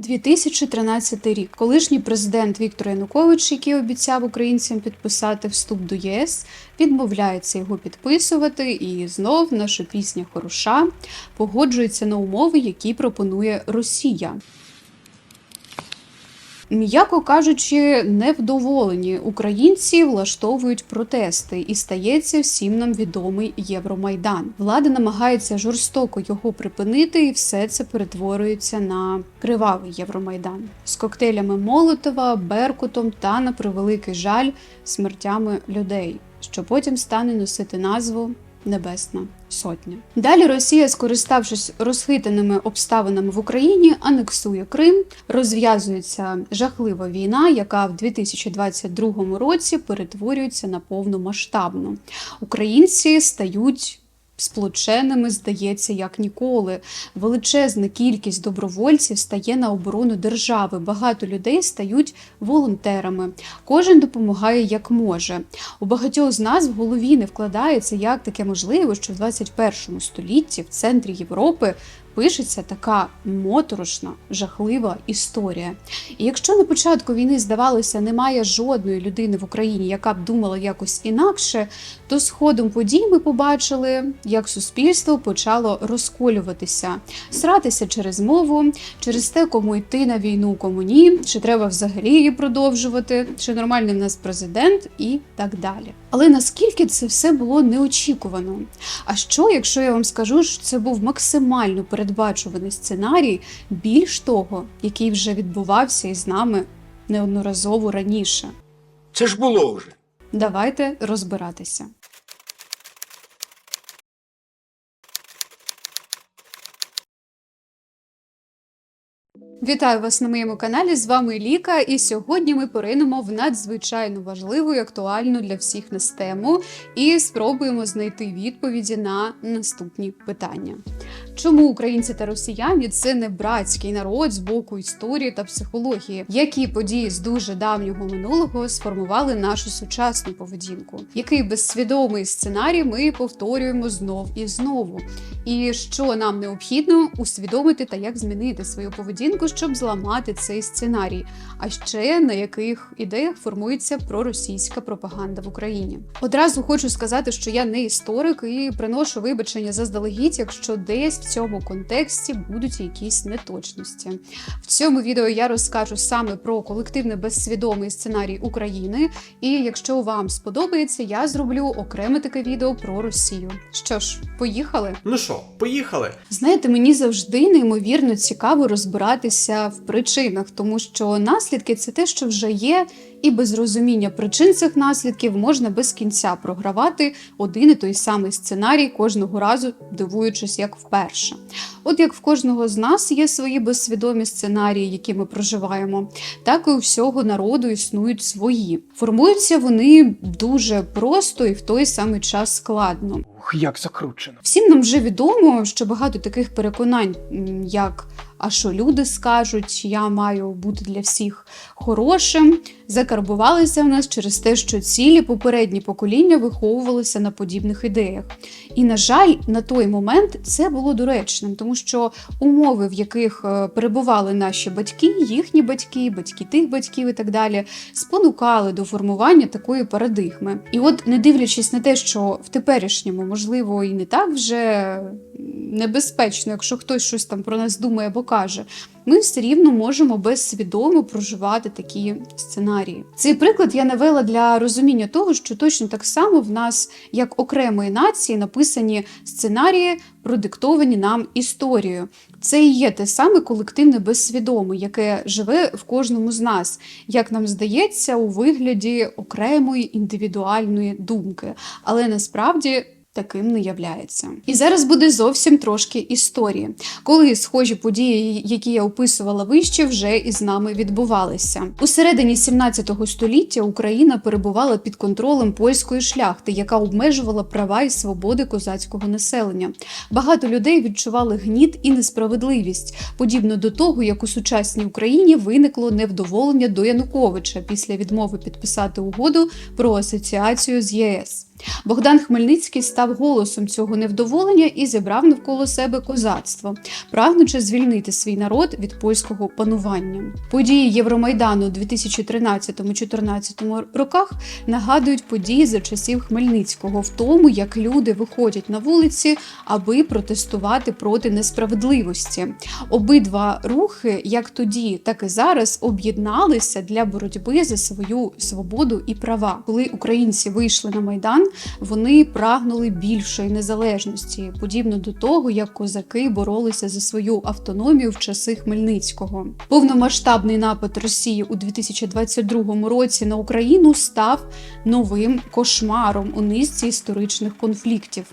2013 рік. Колишній президент Віктор Янукович, який обіцяв українцям підписати вступ до ЄС, відмовляється його підписувати, і знов наша пісня хороша погоджується на умови, які пропонує Росія. М'яко кажучи, невдоволені українці влаштовують протести, і стається всім нам відомий Євромайдан. Влада намагається жорстоко його припинити, і все це перетворюється на кривавий Євромайдан з коктейлями Молотова, Беркутом та на превеликий жаль смертями людей, що потім стане носити назву Небесна Сотня. Далі Росія, скориставшись розхитаними обставинами в Україні, анексує Крим, розв'язується жахлива війна, яка в 2022 році перетворюється на повномасштабну. Українці стають. Сплоченими, здається, як ніколи. Величезна кількість добровольців стає на оборону держави. Багато людей стають волонтерами. Кожен допомагає як може. У багатьох з нас в голові не вкладається, як таке можливо, що в 21 столітті в центрі Європи пишеться така моторошна, жахлива історія. І якщо на початку війни здавалося, немає жодної людини в Україні, яка б думала якось інакше, то з ходом подій ми побачили, як суспільство почало розколюватися, сратися через мову, через те, кому йти на війну, кому ні, чи треба взагалі її продовжувати, чи нормальний в нас президент і так далі. Але наскільки це все було неочікувано? А що, якщо я вам скажу, що це був максимально передбачуваний сценарій, більш того, який вже відбувався із нами неодноразово раніше? Це ж було вже. Давайте розбиратися. Вітаю вас на моєму каналі. З вами Ліка, і сьогодні ми поринемо в надзвичайно важливу і актуальну для всіх нас тему і спробуємо знайти відповіді на наступні питання. Чому українці та росіяни це не братський народ з боку історії та психології? Які події з дуже давнього минулого сформували нашу сучасну поведінку? Який безсвідомий сценарій ми повторюємо знов і знову? І що нам необхідно усвідомити та як змінити свою поведінку, щоб зламати цей сценарій? А ще на яких ідеях формується проросійська пропаганда в Україні? Одразу хочу сказати, що я не історик і приношу вибачення заздалегідь, якщо десь цьому контексті будуть якісь неточності. В цьому відео я розкажу саме про колективний безсвідомий сценарій України. І якщо вам сподобається, я зроблю окреме таке відео про Росію. Що ж, поїхали? Ну що, поїхали? Знаєте, мені завжди неймовірно цікаво розбиратися в причинах, тому що наслідки це те, що вже є, і без розуміння причин цих наслідків можна без кінця програвати один і той самий сценарій кожного разу, дивуючись, як вперше. От як в кожного з нас є свої безсвідомі сценарії, які ми проживаємо, так і у всього народу існують свої. Формуються вони дуже просто і в той самий час складно. Ух, як закручено. Всім нам вже відомо, що багато таких переконань, як а що люди скажуть, я маю бути для всіх хорошим, закарбувалися в нас через те, що цілі попередні покоління виховувалися на подібних ідеях. І, на жаль, на той момент це було доречним, тому що умови, в яких е, перебували наші батьки, їхні батьки, батьки тих батьків і так далі, спонукали до формування такої парадигми. І от, не дивлячись на те, що в теперішньому, можливо, і не так вже небезпечно, якщо хтось щось там про нас думає або каже. Ми все рівно можемо безсвідомо проживати такі сценарії. Цей приклад я навела для розуміння того, що точно так само в нас, як окремої нації, написані сценарії, продиктовані нам історією. Це і є те саме колективне безсвідоме, яке живе в кожному з нас, як нам здається, у вигляді окремої індивідуальної думки. Але насправді. Таким не являється. І зараз буде зовсім трошки історії, коли схожі події, які я описувала вище, вже із нами відбувалися. У середині 17 століття Україна перебувала під контролем польської шляхти, яка обмежувала права і свободи козацького населення. Багато людей відчували гніт і несправедливість, подібно до того, як у сучасній Україні виникло невдоволення до Януковича після відмови підписати угоду про асоціацію з ЄС. Богдан Хмельницький став голосом цього невдоволення і зібрав навколо себе козацтво, прагнучи звільнити свій народ від польського панування. Події Євромайдану у 2013-2014 роках нагадують події за часів Хмельницького в тому, як люди виходять на вулиці, аби протестувати проти несправедливості. Обидва рухи, як тоді, так і зараз, об'єдналися для боротьби за свою свободу і права. Коли українці вийшли на майдан, вони прагнули більшої незалежності, подібно до того, як козаки боролися за свою автономію в часи Хмельницького. Повномасштабний напад Росії у 2022 році на Україну став новим кошмаром у низці історичних конфліктів.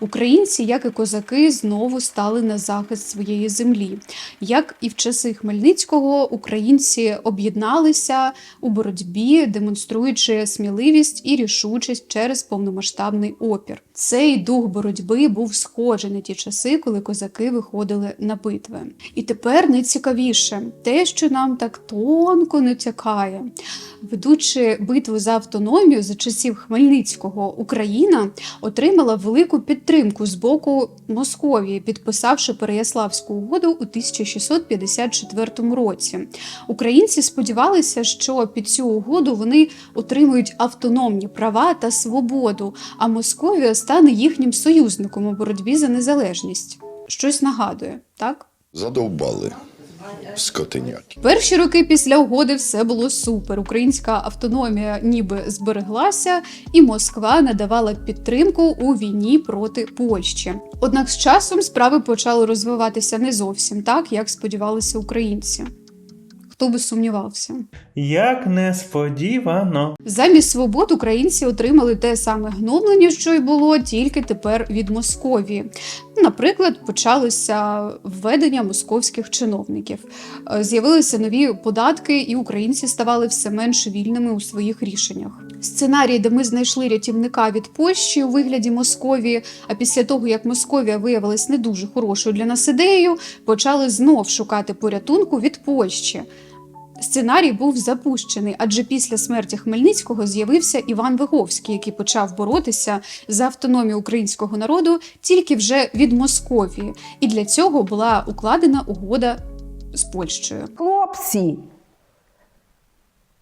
Українці, як і козаки, знову стали на захист своєї землі. Як і в часи Хмельницького, українці об'єдналися у боротьбі, демонструючи сміливість і рішучість через повномасштабний опір. Цей дух боротьби був схожий на ті часи, коли козаки виходили на битви. І тепер найцікавіше те, що нам так тонко натякає. Ведучи битву за автономію за часів Хмельницького, Україна отримала велику підтримку з боку Московії, підписавши Переяславську угоду у 1654 році. Українці сподівалися, що під цю угоду вони отримують автономні права та свободу, а Московія стане їхнім союзником у боротьбі за незалежність. Щось нагадує, так? Задовбали скотиняки. Перші роки після угоди все було супер. Українська автономія ніби збереглася, і Москва надавала підтримку у війні проти Польщі. Однак з часом справи почали розвиватися не зовсім так, як сподівалися українці. Хто би сумнівався? Як несподівано. Замість свобод українці отримали те саме гновлення, що й було, тільки тепер від Московії. Наприклад, почалося введення московських чиновників. Е, З'явилися нові податки, і українці ставали все менш вільними у своїх рішеннях. Сценарій, де ми знайшли рятівника від Польщі у вигляді Московії, а після того, як Московія виявилась не дуже хорошою для нас ідеєю, почали знов шукати порятунку від Польщі. Сценарій був запущений, адже після смерті Хмельницького з'явився Іван Виговський, який почав боротися за автономію українського народу тільки вже від Московії. І для цього була укладена угода з Польщею. Хлопці,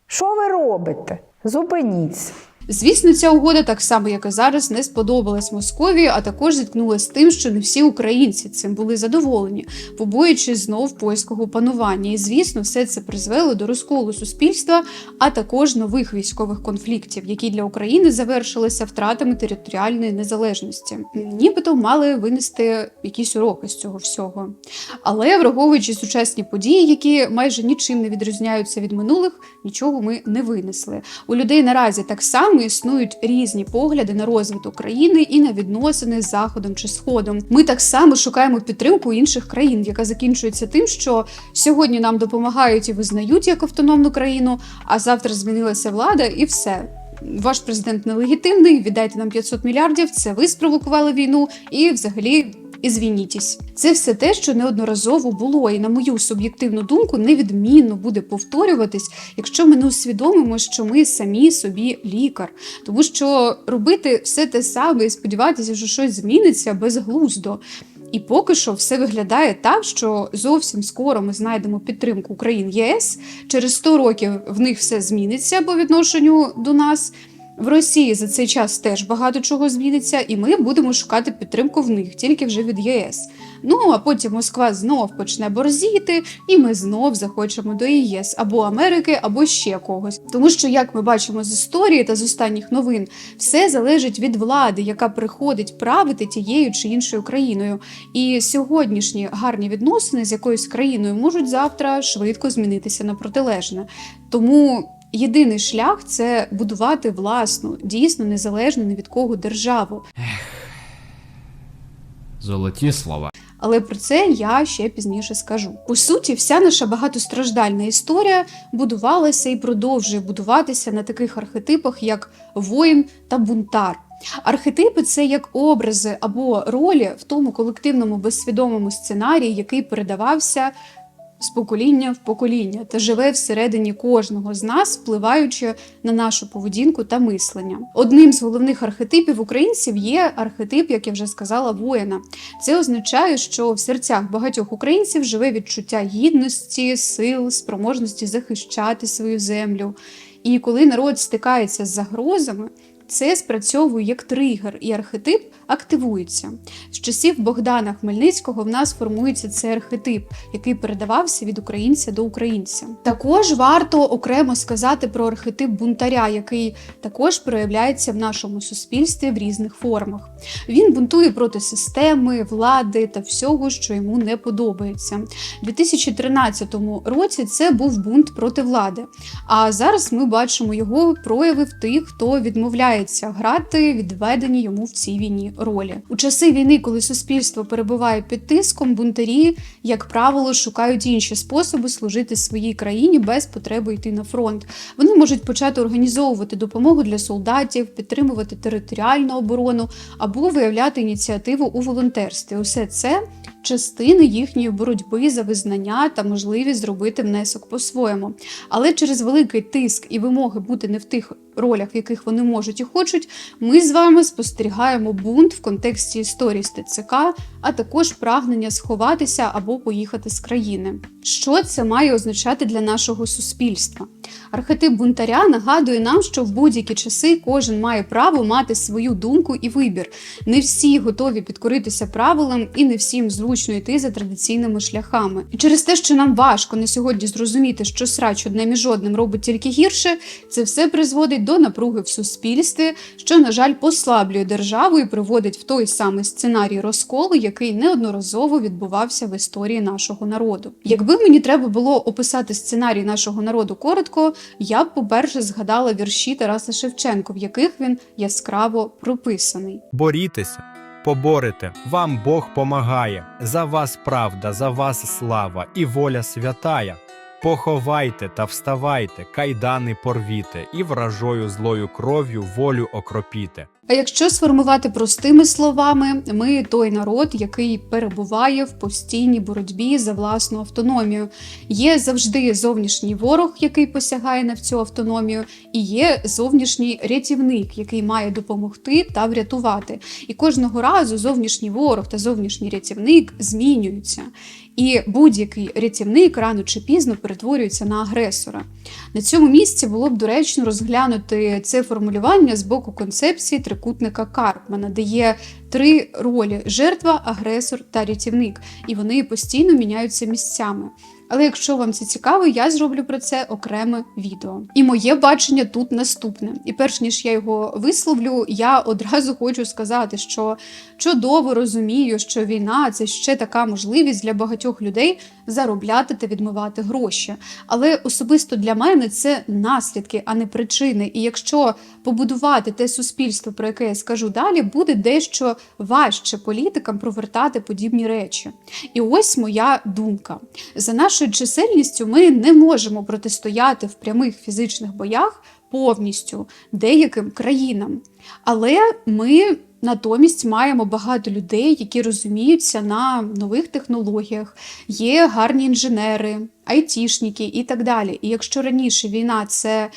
що ви робите? Зупиніться. Звісно, ця угода, так само як і зараз, не сподобалась Московії, а також зіткнулася з тим, що не всі українці цим були задоволені, побоюючись знов польського панування. І звісно, все це призвело до розколу суспільства, а також нових військових конфліктів, які для України завершилися втратами територіальної незалежності. Нібито мали винести якісь уроки з цього всього. Але враховуючи сучасні події, які майже нічим не відрізняються від минулих, нічого ми не винесли. У людей наразі так само існують різні погляди на розвиток країни і на відносини з заходом чи сходом. Ми так само шукаємо підтримку інших країн, яка закінчується тим, що сьогодні нам допомагають і визнають як автономну країну, а завтра змінилася влада, і все. Ваш президент нелегітимний, віддайте нам 500 мільярдів. Це ви спровокували війну, і взагалі і звінітесь. Це все те, що неодноразово було, і на мою суб'єктивну думку, невідмінно буде повторюватись, якщо ми не усвідомимо, що ми самі собі лікар. Тому що робити все те саме і сподіватися, що щось зміниться безглуздо. І поки що все виглядає так, що зовсім скоро ми знайдемо підтримку країн ЄС. Через 100 років в них все зміниться по відношенню до нас. В Росії за цей час теж багато чого зміниться, і ми будемо шукати підтримку в них тільки вже від ЄС. Ну а потім Москва знов почне борзіти, і ми знов захочемо до ЄС або Америки, або ще когось. Тому що, як ми бачимо з історії та з останніх новин, все залежить від влади, яка приходить правити тією чи іншою країною. І сьогоднішні гарні відносини з якоюсь країною можуть завтра швидко змінитися на протилежне. Тому. Єдиний шлях це будувати власну, дійсно незалежну ні від кого державу. Золоті слова. Але про це я ще пізніше скажу. По суті, вся наша багатостраждальна історія будувалася і продовжує будуватися на таких архетипах, як воїн та бунтар. Архетипи це як образи або ролі в тому колективному безсвідомому сценарії, який передавався з покоління в покоління та живе всередині кожного з нас, впливаючи на нашу поведінку та мислення. Одним з головних архетипів українців є архетип, як я вже сказала, воїна. Це означає, що в серцях багатьох українців живе відчуття гідності, сил, спроможності захищати свою землю. І коли народ стикається з загрозами, це спрацьовує як тригер, і архетип активується. З часів Богдана Хмельницького в нас формується цей архетип, який передавався від українця до українця. Також варто окремо сказати про архетип бунтаря, який також проявляється в нашому суспільстві в різних формах. Він бунтує проти системи, влади та всього, що йому не подобається. У 2013 році це був бунт проти влади. А зараз ми бачимо його прояви в тих, хто відмовляється грати відведені йому в цій війні ролі. У часи війни, коли суспільство перебуває під тиском, бунтарі, як правило, шукають інші способи служити своїй країні без потреби йти на фронт. Вони можуть почати організовувати допомогу для солдатів, підтримувати територіальну оборону або виявляти ініціативу у волонтерстві. Усе це частини їхньої боротьби за визнання та можливість зробити внесок по-своєму. Але через великий тиск і вимоги бути не в тих ролях, в яких вони можуть і хочуть, ми з вами спостерігаємо бунт в контексті історії з ТЦК, а також прагнення сховатися або поїхати з країни. Що це має означати для нашого суспільства? Архетип бунтаря нагадує нам, що в будь-які часи кожен має право мати свою думку і вибір. Не всі готові підкоритися правилам, і не всім зручно йти за традиційними шляхами. І через те, що нам важко на сьогодні зрозуміти, що срач одне між одним робить тільки гірше, це все призводить до напруги в суспільстві, що, на жаль, послаблює державу і приводить в той самий сценарій розколу, який неодноразово відбувався в історії нашого народу. Якби мені треба було описати сценарій нашого народу коротко, я б, по-перше, згадала вірші Тараса Шевченко, в яких він яскраво прописаний. Борітеся, поборете, вам Бог помагає. За вас правда, за вас слава і воля святая. Поховайте та вставайте, кайдани порвіте, і вражою злою кров'ю волю окропіте. А якщо сформувати простими словами, ми той народ, який перебуває в постійній боротьбі за власну автономію. Є завжди зовнішній ворог, який посягає на цю автономію, і є зовнішній рятівник, який має допомогти та врятувати. І кожного разу зовнішній ворог та зовнішній рятівник змінюються. І будь-який рятівник рано чи пізно перетворюється на агресора. На цьому місці було б доречно розглянути це формулювання з боку концепції трикутника Карпмана, де є три ролі: жертва, агресор та рятівник, і вони постійно міняються місцями. Але якщо вам це цікаво, я зроблю про це окреме відео. І моє бачення тут наступне. І перш ніж я його висловлю, я одразу хочу сказати, що чудово розумію, що війна це ще така можливість для багатьох людей заробляти та відмивати гроші. Але особисто для мене це наслідки, а не причини. І якщо побудувати те суспільство, про яке я скажу далі, буде дещо важче політикам провертати подібні речі. І ось моя думка. За нашою чисельністю ми не можемо протистояти в прямих фізичних боях повністю деяким країнам. Але ми натомість маємо багато людей, які розуміються на нових технологіях, є гарні інженери, айтішники і так далі. І якщо раніше війна це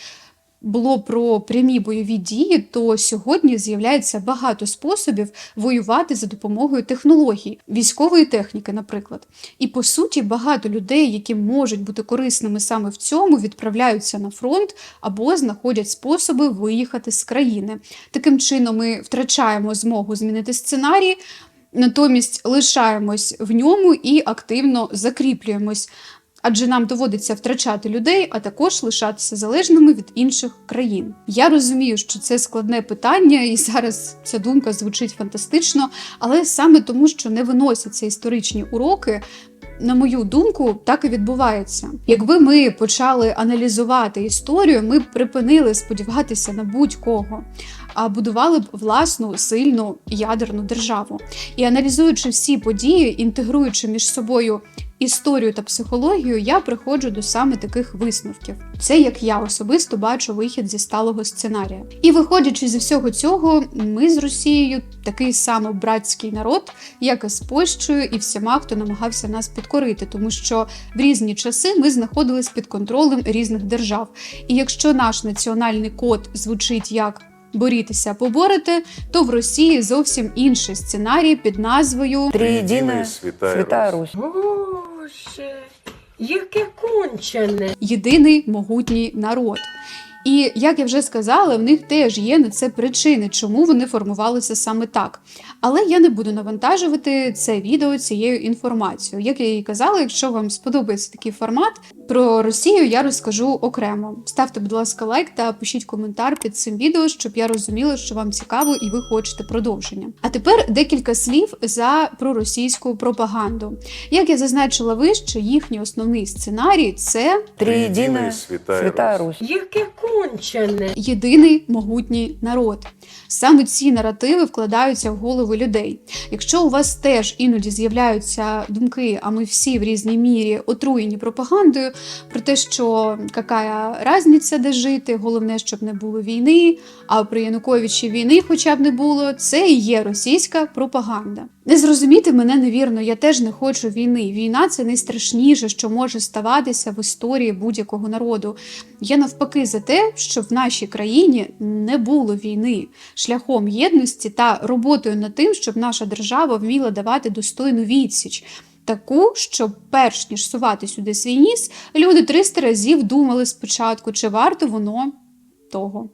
було про прямі бойові дії, то сьогодні з'являється багато способів воювати за допомогою технологій, військової техніки, наприклад. І по суті, багато людей, які можуть бути корисними саме в цьому, відправляються на фронт або знаходять способи виїхати з країни. Таким чином, ми втрачаємо змогу змінити сценарій. Натомість лишаємось в ньому і активно закріплюємось адже нам доводиться втрачати людей, а також лишатися залежними від інших країн. Я розумію, що це складне питання, і зараз ця думка звучить фантастично, але саме тому, що не виносяться історичні уроки. На мою думку, так і відбувається. Якби ми почали аналізувати історію, ми б припинили сподіватися на будь-кого, а будували б власну сильну ядерну державу. І аналізуючи всі події, інтегруючи між собою історію та психологію, я приходжу до саме таких висновків. Це як я особисто бачу вихід зі сталого сценарія. І виходячи зі всього цього, ми з Росією такий самий братський народ, як і з Польщею, і всіма, хто намагався нас підкорити, тому що в різні часи ми знаходились під контролем різних держав. І якщо наш національний код звучить як борітися, поборете, то в Росії зовсім інший сценарій під назвою Триєдина Святая Святая Русь. Боже, яке кончене. єдиний могутній народ. І як я вже сказала, в них теж є на це причини, чому вони формувалися саме так. Але я не буду навантажувати це відео цією інформацією. Як я і казала, якщо вам сподобається такий формат, про Росію я розкажу окремо. Ставте, будь ласка, лайк та пишіть коментар під цим відео, щоб я розуміла, що вам цікаво і ви хочете продовження. А тепер декілька слів за проросійську пропаганду. Як я зазначила вище, їхній основний сценарій це Триєдина Святая Русь. Яке кончене. єдиний могутній народ. Саме ці наративи вкладаються в голови людей. Якщо у вас теж іноді з'являються думки, а ми всі в різній мірі отруєні пропагандою про те, що яка різниця, де жити, головне, щоб не було війни, а при Януковичі війни хоча б не було, це і є російська пропаганда. Не зрозуміти мене невірно, я теж не хочу війни. Війна це найстрашніше, що може ставатися в історії будь-якого народу. Я навпаки за те, щоб в нашій країні не було війни шляхом єдності та роботою над тим, щоб наша держава вміла давати достойну відсіч. Таку, щоб перш ніж сувати сюди свій ніс, люди 300 разів думали спочатку, чи варто воно того.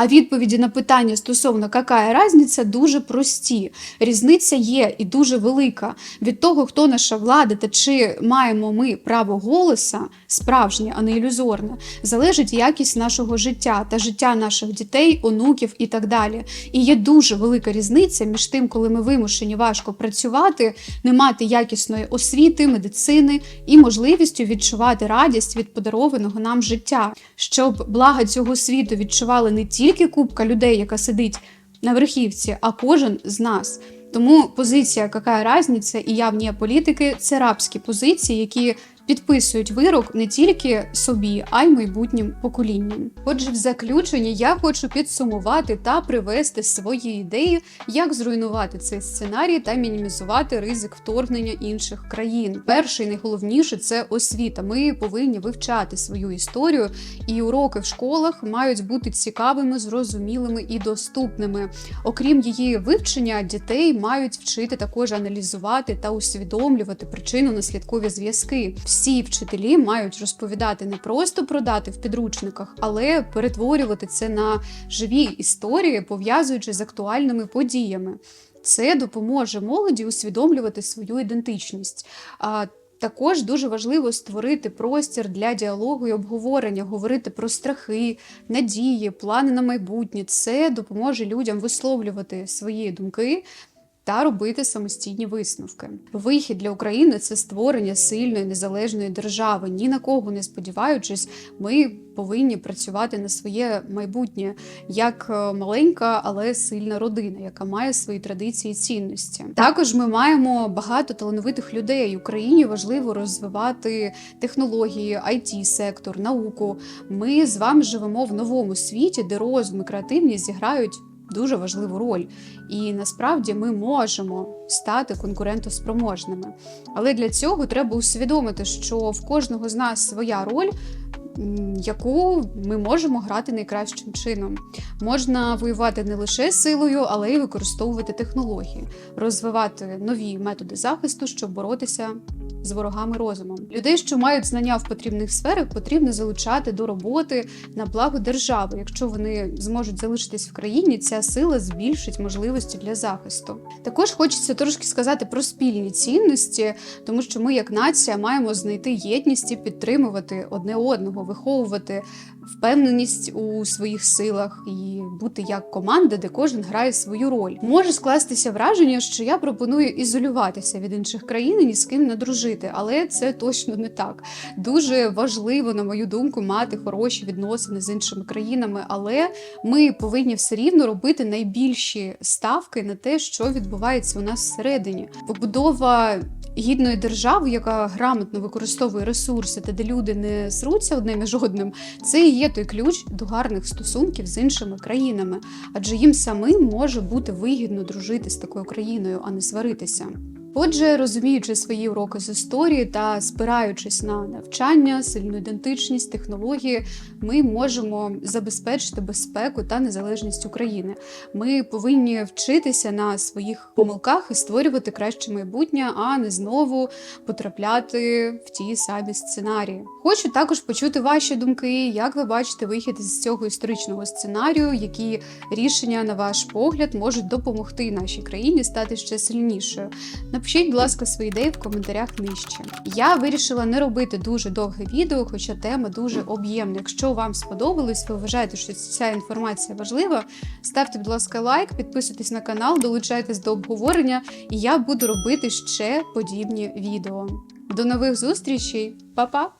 А відповіді на питання стосовно яка різниця дуже прості. Різниця є і дуже велика. Від того, хто наша влада та чи маємо ми право голоса, справжнє, а не ілюзорне, залежить якість нашого життя та життя наших дітей, онуків і так далі. І є дуже велика різниця між тим, коли ми вимушені важко працювати, не мати якісної освіти, медицини і можливістю відчувати радість від подарованого нам життя, щоб блага цього світу відчували не тільки купка людей, яка сидить на верхівці, а кожен з нас. Тому позиція яка різниця» і явні політики це рабські позиції, які підписують вирок не тільки собі, а й майбутнім поколінням. Отже, в заключенні я хочу підсумувати та привести свої ідеї, як зруйнувати цей сценарій та мінімізувати ризик вторгнення інших країн. Перше і найголовніше це освіта. Ми повинні вивчати свою історію, і уроки в школах мають бути цікавими, зрозумілими і доступними. Окрім її вивчення, дітей мають вчити також аналізувати та усвідомлювати причинно-наслідкові зв'язки. Всі вчителі мають розповідати не просто про дати в підручниках, але перетворювати це на живі історії, пов'язуючи з актуальними подіями. Це допоможе молоді усвідомлювати свою ідентичність. Також дуже важливо створити простір для діалогу і обговорення, говорити про страхи, надії, плани на майбутнє. Це допоможе людям висловлювати свої думки. Та робити самостійні висновки. Вихід для України це створення сильної незалежної держави. Ні на кого не сподіваючись, ми повинні працювати на своє майбутнє як е, маленька, але сильна родина, яка має свої традиції і цінності. Також ми маємо багато талановитих людей. Україні важливо розвивати технології, it сектор, науку. Ми з вами живемо в новому світі, де розум і креативність зіграють дуже важливу роль. І насправді ми можемо стати конкурентоспроможними. Але для цього треба усвідомити, що в кожного з нас своя роль. Яку ми можемо грати найкращим чином. Можна воювати не лише силою, але й використовувати технології, розвивати нові методи захисту, щоб боротися з ворогами розумом. Людей, що мають знання в потрібних сферах, потрібно залучати до роботи на благо держави. Якщо вони зможуть залишитись в країні, ця сила збільшить можливості для захисту. Також хочеться трошки сказати про спільні цінності, тому що ми, як нація, маємо знайти єдність і підтримувати одне одного, виховувати впевненість у своїх силах і бути як команда, де кожен грає свою роль. Може скластися враження, що я пропоную ізолюватися від інших країн і ні з ким не дружити. але це точно не так. Дуже важливо, на мою думку, мати хороші відносини з іншими країнами, але ми повинні все рівно робити найбільші ставки на те, що відбувається у нас всередині. Побудова гідної держави, яка грамотно використовує ресурси та де люди не сруться одне між одним, це є той ключ до гарних стосунків з іншими країнами, адже їм самим може бути вигідно дружити з такою країною, а не сваритися. Отже, розуміючи свої уроки з історії та спираючись на навчання, сильну ідентичність, технології, ми можемо забезпечити безпеку та незалежність України. Ми повинні вчитися на своїх помилках і створювати краще майбутнє, а не знову потрапляти в ті самі сценарії. Хочу також почути ваші думки, як ви бачите вихід з цього історичного сценарію, які рішення, на ваш погляд, можуть допомогти нашій країні стати ще сильнішою. Напишіть, будь ласка, свої ідеї в коментарях нижче. Я вирішила не робити дуже довге відео, хоча тема дуже об'ємна. Якщо вам сподобалось, ви вважаєте, що ця інформація важлива, ставте, будь ласка, лайк, підписуйтесь на канал, долучайтесь до обговорення, і я буду робити ще подібні відео. До нових зустрічей, Па-па!